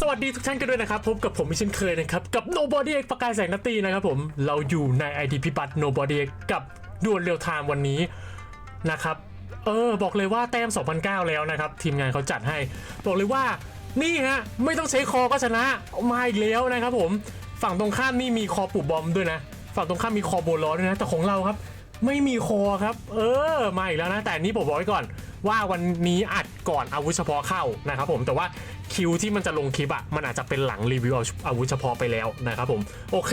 สวัสดีทุกท่านกันด้วยนะครับ พบกับผมอีกเช่นเคยนะครับ กับ Nobody X ประกายแสงนัตตีนะครับผม เราอยู่ใน ID พิบัติ Nobody X กับดวลเรียวไทม์วันนี้นะครับ เออ บอกเลยว่าแต้ม 2009 แล้วนะครับ ทีมงานเขาจัดให้ บอกเลยว่านี่ฮะ ไม่ต้องใช้คอก็ชนะมาอีกแล้วนะครับผมฝั่งตรงข้ามนี่มีคอปูบอมด้วยนะ ฝั่งตรงข้ามมีคอโบลอด้วยนะแต่ของเราครับ ไม่มีคอครับ เออมาอีกแล้วนะ แต่นนี้ผมบอกไว้ก่อน ว่าวันนี้อัดก่อนอาวุธเฉพาะเข้านะครับผมแต่ว่าคิวที่มันจะลงคลิปอะมันอาจจะเป็นหลังรีวิวอาวุธเฉพาะไปแล้วนะครับผมโอเค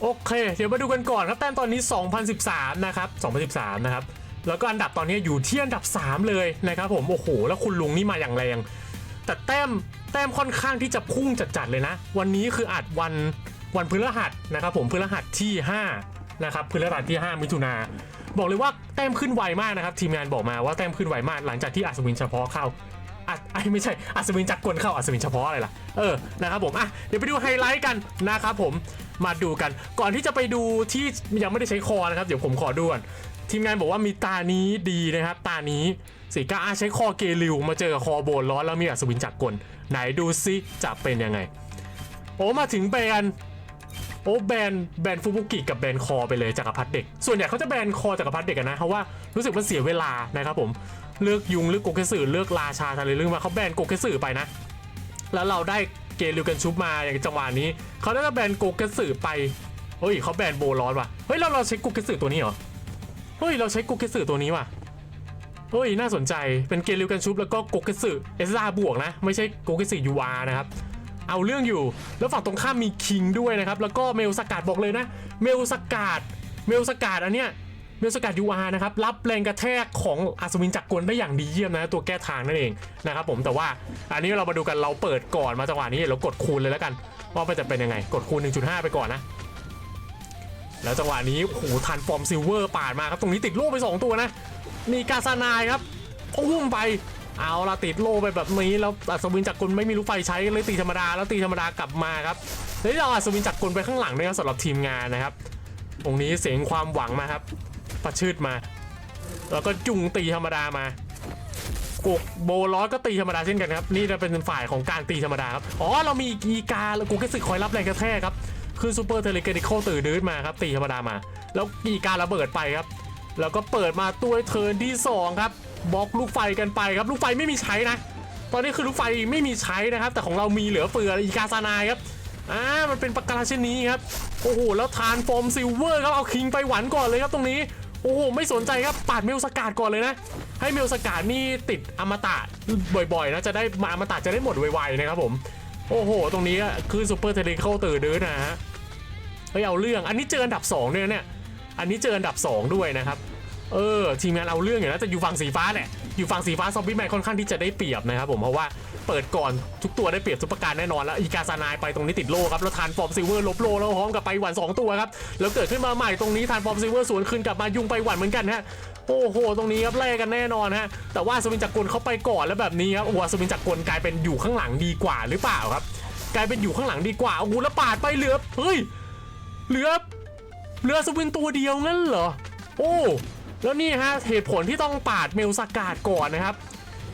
โอเค เดี๋ยวมาดูกันก่อนครับแต้มตอนนี้ 2013 นะครับ 2013 นะครับ แล้วก็อันดับตอนนี้อยู่ที่อันดับ 3 เลยนะครับผม โอ้โห แล้วคุณลุงนี่มาอย่างแรง แต่แต้ม แต้มค่อนข้างที่จะพุ่งจัดๆเลยนะ วันนี้คืออัดวัน วันพฤหัสนะครับผม พฤหัสที่ 5 นะครับ พฤหัสที่ 5 มิถุนา บอกเลยว่าแต้มขึ้นไวมากนะครับ ทีมงานบอกมาว่าแต้มขึ้นไวมาก หลังจากที่อัศวินเฉพาะเข้า อัดไอ้ไม่ใช่อัศวินจักรกลเข้าอัศวินเฉพาะอะไรล่ะเออนะครับผมอะเดี๋ยวไปดูไฮไลท์กันนะครับผมมาดูกัน ก่อนที่จะไปดูที่ยังไม่ได้ใช้คอนะครับเดี๋ยวผมขอดูก่อนทีมงานบอกว่ามีตานี้ดีนะครับตานี้สีกาอาใช้คอเกลิวมาเจอกับคอโบนร้อนแล้วมีอัศวินจักรกลไหนดูซิจะเป็นยังไงโอ้มาถึงแบรน โอ้แบนแบนฟูบุกิกับแบนคอไปเลยจักรพรรดิเด็ก ส่วนใหญ่เขาจะแบนคอจักรพรรดิเด็กนะเพราะว่ารู้สึกว่าเสียเวลานะครับผมเลือกยุงเลือกโกเกสึเลือกราชาทะเลเรื่องมาเขาแบนโกเกสึไปนะ แล้วเราได้เกลิวกันชุบมาอย่างจังหวะนี้เขาได้แบนโกเกสึไปเฮ้ยเขาแบนโบร้อนว่ะเฮ้ยเราเราใช้โกเกสึตัวนี้เหรอเฮ้ยเราใช้โกเกสึตัวนี้ว่ะเฮ้ยน่าสนใจเป็นเกลิวกันชุบแล้วก็โกเกสึเอสซาบวกนะ ไม่ใช่โกเกสึยูอาร์นะครับ เอาเรื่องอยู่ แล้วฝั่งตรงข้ามมีคิงด้วยนะครับแล้วก็เมลสกัดบอกเลยนะ เมลสกัดเมลสกัดอันเนี้ยเมลสกัดยูอาร์นะครับรับแรงกระแทกของอัศวินจักรกลได้อย่างดีเยี่ยมนะตัวแก้ทางนั่นเองนะครับผมแต่ว่าอันนี้เรามาดูกันเราเปิดก่อนมาจังหวะนี้เรากดคูณเลยแล้วกัน ว่ามันจะเป็นยังไงกดคูณ 1.5 ไปก่อนนะ แล้วจังหวะนี้โอ้โหทันฟอร์มซิลเวอร์ปาดมาครับตรงนี้ติดโล่ไป 2 ตัวนะมีกาซานายครับพุ่งไป เอาละติดโลไปแบบนี้แล้วอัศวินจักรกลไม่มีลูกไฟใช้เลยตีธรรมดาแล้วตีธรรมดากลับมาครับแล้วเราอัศวินจักรกลไปข้างหลังด้วยครับสำหรับทีมงานนะครับตรงนี้เสียงความหวังมาครับประชืดมา แล้วก็จุงตีธรรมดามากกโบล้อก็ตีธรรมดาเช่นกันครับ นี่จะเป็นฝ่ายของการตีธรรมดาครับอ๋อเรามีอีกาแล้วกูแค่สึกคอยรับแรงกระแทกครับคือซูเปอร์เทเลเกนิคอลตื่นดื้อมาครับตีธรรมดามา แล้วอีการระเบิดไปครับ แล้วก็เปิดมาตัวเทิร์นที่ 2 ครับ บล็อกลูกไฟกันไปครับ ลูกไฟไม่มีใช้นะ ตอนนี้คือลูกไฟไม่มีใช้นะครับ แต่ของเรามีเหลือเฟืออีกาซานายครับอ่ามันเป็นปากกาเช่นนี้ครับโอ้โหแล้วทานฟอร์มซิลเวอร์ครับเอาคิงไปหวันก่อนเลยครับตรงนี้โอ้โหไม่สนใจครับปาดเมลสกาดก่อนเลยนะ ให้เมลสกาดนี่ติดอมตะบ่อยๆนะจะได้มาอมตะจะได้หมดไวๆนะครับผมโอ้โห ตรงนี้คือซูเปอร์เทเลเข้าตื่นเดินนะฮะเฮ้ยเอาเรื่องอันนี้เจออันดับ2ด้วยเนี่ยอันนี้เจออันดับ 2 ด้วยนะครับ เออทีมงานเอาเรื่องอยู่นะแต่อยู่ฝั่งสีฟ้าแหละอยู่ฝั่งสีฟ้าซอมบี้แมนค่อนข้างที่จะได้เปรียบนะครับผมเพราะว่าเปิดก่อนทุกตัวได้เปรียบซุปเปอร์การแน่นอนแล้วอีกาซานายไปตรงนี้ติดโลครับแล้วทานฟอร์มซิเวอร์ลบโลแล้วพร้อมกับไปหวันสองตัวครับแล้วเกิดขึ้นมาใหม่ตรงนี้ทานฟอร์มซิเวอร์สวนคืนกลับมายุงไปหวันเหมือนกันฮะโอ้โห ตรงนี้ครับแลกกันแน่นอนฮะ แต่ว่าสวินจักรกลเขาไปก่อนแล้วแบบนี้ครับโอ้โหสวินจักรกลกลายเป็นอยู่ข้างหลังดีกว่าหรือเปล่าครับ กลายเป็นอยู่ข้างหลังดีกว่าโอ้โหแล้วปาดไปเหลือเฮ้ยเหลือเรือสวินตัวเดียวงั้นเหรอ โอ้ แล้วนี่ฮะเหตุผลที่ต้องปาดเมลสกาดก่อนนะครับ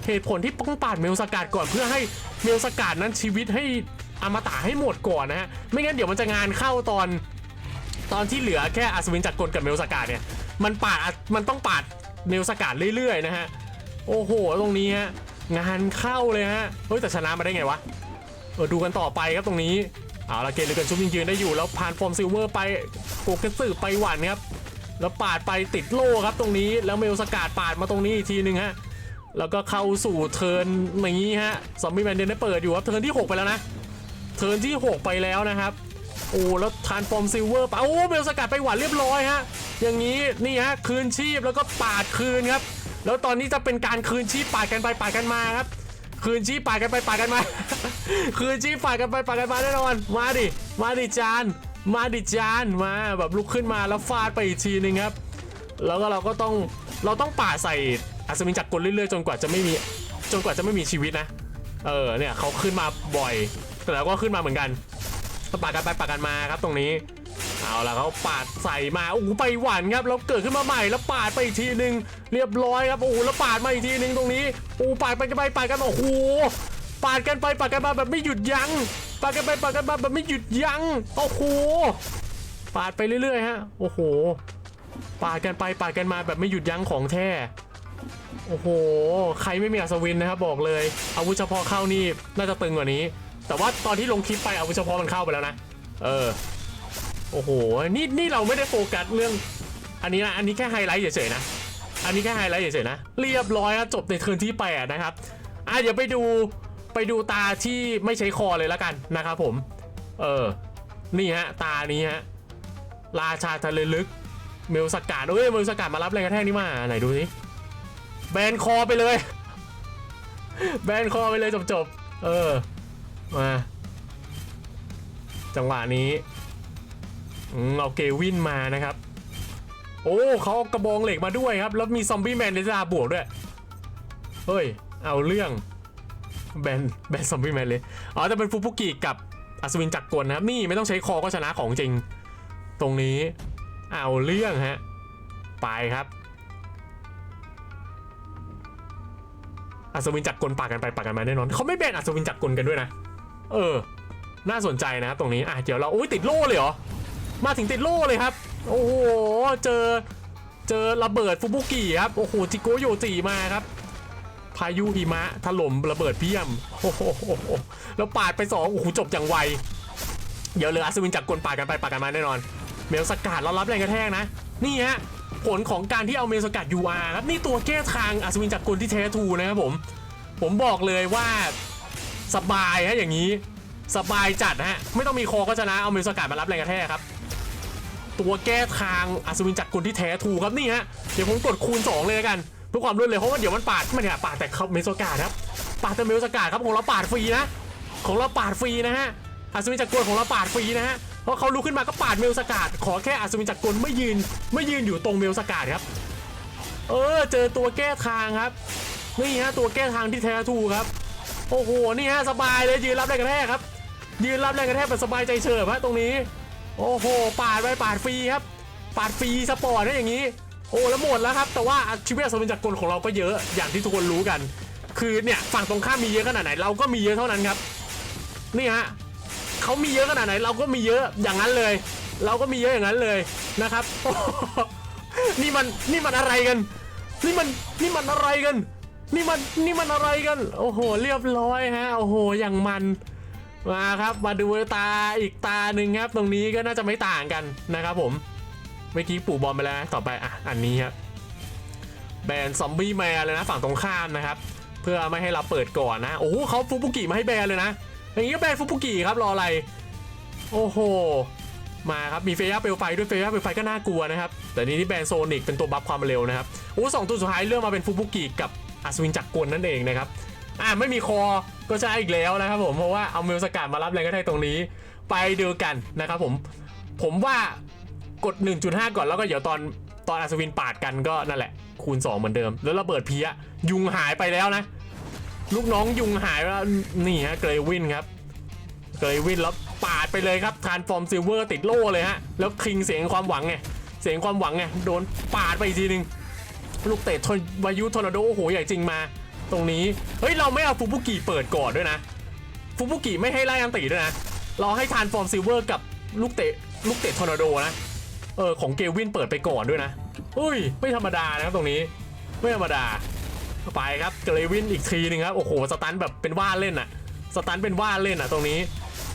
เหตุผลที่ต้องปาดเมลสกาดก่อน เพื่อให้เมลสกาดนั้นชีวิตให้อมตะให้หมดก่อนนะฮะไม่งั้นเดี๋ยวมันจะงานเข้าตอน ตอนที่เหลือแค่อัศวินจักรกลกับเมลสกาดเนี่ยมันปาดมันต้องปาดเมลสกาดเรื่อยๆนะฮะโอ้โหตรงนี้ฮะงานเข้าเลยฮะเฮ้ยแต่ชนะมาได้ไงวะเออดูกันต่อไปครับตรงนี้เอาละเกมเลยกันชุบยิงยืนได้อยู่แล้วผ่านฟอร์มซิลเวอร์ไปโกเกสึไปหวันครับ แล้วปาดไปติดโล่ครับตรงนี้แล้วเมลสกาดปาดมาตรงนี้อีกทีหนึ่งฮะแล้วก็เข้าสู่เทิร์นอย่างนี้ฮะซอมบี้แมนเดนได้เปิดอยู่ครับเทิร์นที่ 6 ไปแล้วนะ เทิร์นที่ 6 ไปแล้วนะครับโอ้แล้วทานฟอร์มซิลเวอร์ไปโอ้เมลสกัดไปหวานเรียบร้อยฮะอย่างนี้นี่ฮะคืนชีพแล้วก็ปาดคืนครับแล้วตอนนี้จะเป็นการคืนชีพปาดกันไปปาดกันมาครับ คืนชีพปาดกันไปปาดกันมา คืนชีพปาดกันไปปาดกันมาแน่นอนมาดิมาดิจาน มาดิจานมาแบบลุกขึ้นมาแล้วฟาดไปอีกทีนึงครับ แล้วก็เราก็ต้องเราต้องป่าใส่อัศวินจักรกลเรื่อยๆจนกว่าจะไม่มีจนกว่าจะไม่มีชีวิตนะ เออเนี่ยเขาขึ้นมาบ่อยแต่เราก็ขึ้นมาเหมือนกันก็ปาดกันไปปาดกันมาครับตรงนี้เอาละเขาปาดใส่มาโอ้โหไปหวานครับแล้วเกิดขึ้นมาใหม่แล้วปาดไปอีกทีหนึ่งเรียบร้อยครับโอ้โหแล้วปาดมาอีกทีหนึ่งตรงนี้โอ้โหปาดไปกันไปปาดกันมาโอ้โห ปาดกันไปปาดกันมาแบบไม่หยุดยั้งปาดกันไปปาดกันมาแบบไม่หยุดยั้งโอ้โหปาดไปเรื่อยๆฮะโอ้โหปาดกันไปปาดกันมาแบบไม่หยุดยั้งของแท้โอ้โห ใครไม่มีอัศวินนะครับบอกเลย อาวุธเฉพาะเข้านี่น่าจะตึงกว่านี้ แต่ว่าตอนที่ลงคลิปไปอาวุธเฉพาะมันเข้าไปแล้วนะ เออ โอ้โห นี่นี่เราไม่ได้โฟกัสเรื่อง อันนี้นะ อันนี้แค่ไฮไลท์เฉยๆนะ อันนี้แค่ไฮไลท์เฉยๆนะ เรียบร้อยครับจบในเทิร์นที่แปดนะครับ อะเดี๋ยวไปดู ไปดูตาที่ไม่ใช้คอเลยแล้วกันนะครับผม เออ นี่ฮะ ตานี้ฮะ ราชาทะเลลึก เมลสกัดเอ้ย เมลสกัดมารับแรงกระแทกนี่มา ไหนดูสิแบนคอไปเลย แบนคอไปเลยจบๆเออ มา จังหวะนี้เอาเกวินมานะครับ โอ้เขาเอากระบองเหล็กมาด้วยครับ แล้วมีซอมบี้แมนในตาบวกด้วย เฮ้ย เอาเรื่อง แบนแบนซอมบี้แมนเลย อ๋อจะเป็นฟูบุกิกับอัศวินจักรกลนะครับ นี่ไม่ต้องใช้คอก็ชนะของจริง ตรงนี้เอาเรื่องฮะ ไปครับ อัศวินจักรกลปากกันไปปากกันมาแน่นอนเขาไม่แบนอัศวินจักรกลกันด้วยนะ เออ น่าสนใจนะครับตรงนี้อะเดี๋ยวเราอุ้ยติดโล่เลยเหรอ มาถึงติดโล่เลยครับ โอ้โห เจอ เจอระเบิดฟุบุกิครับ โอ้โหจิโกโยจิมาครับายุหิมะถล่มระเบิดเพี้ยมโอ้โหแล้วปาดไปสองโอ้โหจบอย่างไว เดี๋ยวเลืออัศวินจากกลปาดกันไปปาดกันมาแน่นอน เมลสกัดเรารับแรงกระแทกนะ นี่ฮะผลของการที่เอาเมลสกัด UR ครับนี่ตัวแก้ทางอัศวินจากกลที่แท้ทูนะครับผม ผมบอกเลยว่าสบายฮะอย่างนี้ สบายจัดฮะไม่ต้องมีคอก็ชนะเอาเมลสกัดมารับแรงกระแทกครับตัวแก้ทางอัศวินจักกลที่แท้ทูครับนี่ฮะเดี๋ยวผมกดคูณ 2 เลยกัน เพื่อความรวดเร็วเพราะว่าเดี๋ยวมันปาดมันเนี่ยปาดแต่เมลสกัดครับปาดแต่เมลสกัดครับของเราปาดฟรีนะ ของเราปาดฟรีนะฮะอัศวินจักรกลของเราปาดฟรีนะฮะเพราะเขาลุกขึ้นมาก็ปาดเมลสกัดขอแค่อัศวินจักรกลไม่ยืน ไม่ยืนอยู่ตรงเมลสกัดครับ เออเจอตัวแก้ทางครับนี่ฮะตัวแก้ทางที่แท้ทูครับ โอ้โหนี่ฮะสบายเลยยืนรับแรงกระแทกครับ ยืนรับแรงกระแทกแบบสบายใจเฉิบฮะตรงนี้ โอ้โหปาดไปปาดฟรีครับ ปาดฟรีสปอร์ตนะอย่างนี้ โอ้แล้วหมดแล้วครับ แต่ว่าชีวิตอัศวินจักกลของเราก็เยอะอย่างที่ทุกคนรู้กัน คือเนี่ยฝั่งตรงข้ามมีเยอะขนาดไหนเราก็มีเยอะเท่านั้นครับ นี่ฮะเขามีเยอะขนาดไหนเราก็มีเยอะอย่างนั้นเลย เราก็มีเยอะอย่างนั้นเลยนะครับนี่มันนี่มันอะไรกัน นี่มันนี่มันอะไรกัน นี่มันนี่มันอะไรกัน โอ้โห เรียบร้อยฮะโอ้โหอย่างมันมาครับ มาดูตาอีกตาหนึ่งครับ ตรงนี้ก็น่าจะไม่ต่างกันนะครับผม เมื่อกี้ปู่บอลไปแล้วต่อไปอะอันนี้ครับแบนซอมบี้แมนเลยนะฝั่งตรงข้ามนะครับ เพื่อไม่ให้เราเปิดก่อนนะโอ้โหเขาฟุบุกิมาให้แบนเลยนะอย่างนี้ก็แบนฟุบุกิครับรออะไร โอ้โหมาครับมีเฟย่าเปลวไฟด้วยเฟย่าเปลวไฟก็น่ากลัวนะครับแต่นี่นี่แบนโซนิกเป็นตัวบัฟความเร็วนะครับโอ้สองตัวสุดท้ายเลือกมาเป็นฟุบุกิกับอัศวินจักรกลนั่นเองนะครับอ่าไม่มีคอก็ใช่อีกแล้วนะครับผมเพราะว่าเอาเมลสกัดมารับแรงกระแทกตรงนี้ ไปดูกันนะครับผมผมว่า กด 1.5 ก่อนแล้วก็เดี๋ยวตอนตอนอัศวินปาดกันก็นั่นแหละ คูณ 2 เหมือนเดิม แล้วระเบิดเพี้ยยุงหายไปแล้วนะ ลูกน้องยุงหายแล้วนี่ฮะเกรวินครับเกรวินแล้วปาดไปเลยครับทานฟอร์มซิลเวอร์ติดโล่เลยฮะแล้วคิงเสียงความหวังไงเสียงความหวังไงโดนปาดไปอีกทีนึงลูกเตะทนวายุทอร์นาโดโอ้โหใหญ่จริงมา ตรงนี้เฮ้ยเราไม่เอาฟูบุกิเปิดก่อนด้วยนะฟูบุกิไม่ให้ไล่อันตีด้วยนะเราให้ทานฟอร์มซิลเวอร์กับลูกเตะลูกเตะทอร์นาโดนะ เออของเกวินเปิดไปก่อนด้วยนะอุ้ย ไม่ธรรมดานะครับตรงนี้ ไม่ธรรมดา ไปครับเกวินอีกทีหนึงครับ โอ้โห สตันแบบเป็นว่าเล่นอะสตันเป็นว่าเล่นอะตรงนี้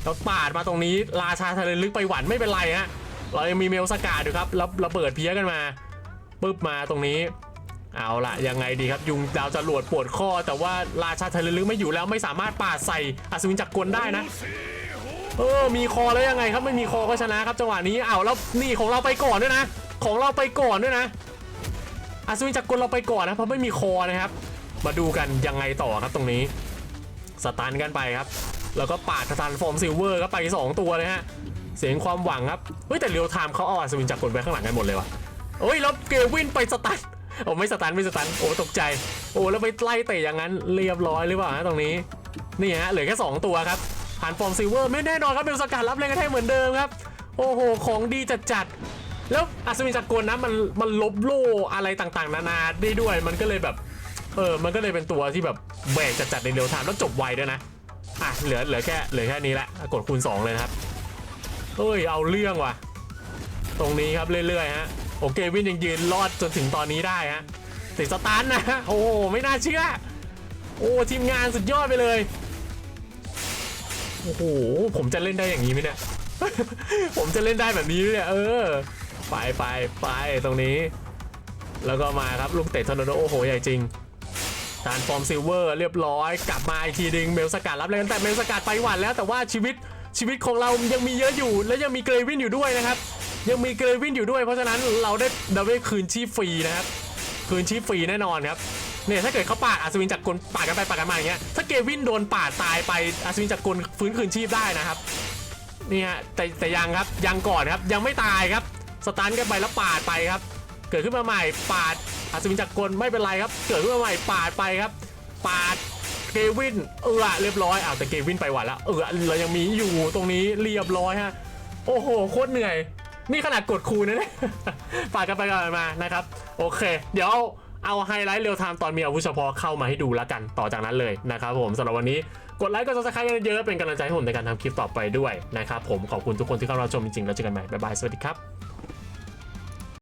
แล้วปาดมาตรงนี้ ราชาทะเลลึกไปหวันไม่เป็นไรฮะ เรายังมีเมลสกาดอยู่ครับแล้วระเบิดเพี้ยกันมาปึ๊บมาตรงนี้เอาละยังไงดีครับ ยุงดาวจรวดปวดข้อ แต่ว่าราชาทะเลลึกไม่อยู่แล้วไม่สามารถปาดใส่อัศวินจักรกลได้นะ เออมีคอแล้วยังไงครับไม่มีคอก็ชนะครับจังหวะนี้อ้าวแล้วนี่ของเราไปก่อนด้วยนะ ของเราไปก่อนด้วยนะอัศวินจักรกลเราไปก่อนนะเพราะไม่มีคอนะครับ มาดูกันยังไงต่อครับตรงนี้สตันกันไปครับ แล้วก็ปาดทานฟอร์มซิลเวอร์ก็ไป 2 ตัวเลยฮะเสียงความหวังครับเฮ้ยแต่เรียวไทม์เขาเอาอัศวินจากกลไปข้างหลังกันหมดเลยว่ะโอ้ยแล้วเกวินไปสตันโอ้ไม่สตันไม่สตันโอ้ตกใจ โอ้แล้วไปไล่เตะอย่างนั้นเรียบร้อยหรือเปล่าฮะตรงนี้นี่ฮะเหลือแค่ 2 ตัวครับ ผ่านฟอร์มซิเวอร์ไม่แน่นอนครับเป็นสกัดรับแรงกระแทกเหมือนเดิมครับ โอ้โห ของดีจัดจัดแล้วอัศวินจักรกลนะมันมันลบโลอะไรต่างๆ นานาได้ด้วยมันก็เลยแบบ เออมันก็เลยเป็นตัวที่แบบแบกจัดๆในเร็วทม์แล้วจบไวด้วยนะอะเหลือเหลือแค่เหลือแค่นี้แหละกดคูณ 2 เลยนะครับเอ้ยเอาเรื่องว่ะ ตรงนี้ครับเรื่อยๆฮะโอเควินยังยืนรอดจนถึงตอนนี้ได้ฮะติดสตาร์ทนะโอ้โหไม่น่าเชื่อ โอ้ทีมงานสุดยอดไปเลย โอ้โห ผมจะเล่นได้อย่างนี้ไหมเนี่ย ผมจะเล่นได้แบบนี้เนี่ย เออ ไปไปไปตรงนี้ แล้วก็มาครับลูกเตะทอร์นาโดโอ้โห ใหญ่จริงการฟอร์มซิลเวอร์เรียบร้อย กลับมาอีกทีดึงเมลสกัดรับเลยแต่เมลสกัดไปหวันแล้วแต่ว่าชีวิตชีวิตของเรายังมีเยอะอยู่ และยังมีเกรวินอยู่ด้วยนะครับ ยังมีเกรวินอยู่ด้วย เพราะฉะนั้นเราได้เราได้คืนชีพฟรีนะครับ คืนชีพฟรีแน่นอนครับ เนี่ยถ้าเกิดเขาปาดอัศวินจากกลปาดกันไปปาดกันมาอย่างเงี้ยถ้าเกวินโดนปาดตายไปอัศวินจากกลฟื้นคืนชีพได้นะครับนี่ฮะแต่แต่ยังครับยังก่อนครับยังไม่ตายครับสตันกันไปแล้วปาดไปครับ เกิดขึ้นมาใหม่ปาดอัศวินจากกลไม่เป็นไรครับ เกิดขึ้นมาใหม่ปาดไปครับ ปาดเกวินเออเรียบร้อยอ้าวแต่เกวินไปหวันแล้วเออเรายังมีอยู่ตรงนี้เรียบร้อยฮะโอ้โหโคตรเหนื่อยนี่ขนาดกดคูนะเนี่ยปาดกันไปกันมานะครับ โอเค เดี๋ยว เอาไฮไลท์เรียลไทม์ตอนมีอาวุธเฉพาะเข้ามาให้ดูแล้วกันต่อจากนั้นเลยนะครับผมสำหรับวันนี้กดไลค์กดซับสไครต์กันเยอะๆเป็นกำลังใจให้ผมในการทำคลิปต่อไปด้วยนะครับผมขอบคุณทุกคนที่เข้ามาชมจริงๆแล้วเจอกันใหม่บ๊ายบายสวัสดีครับ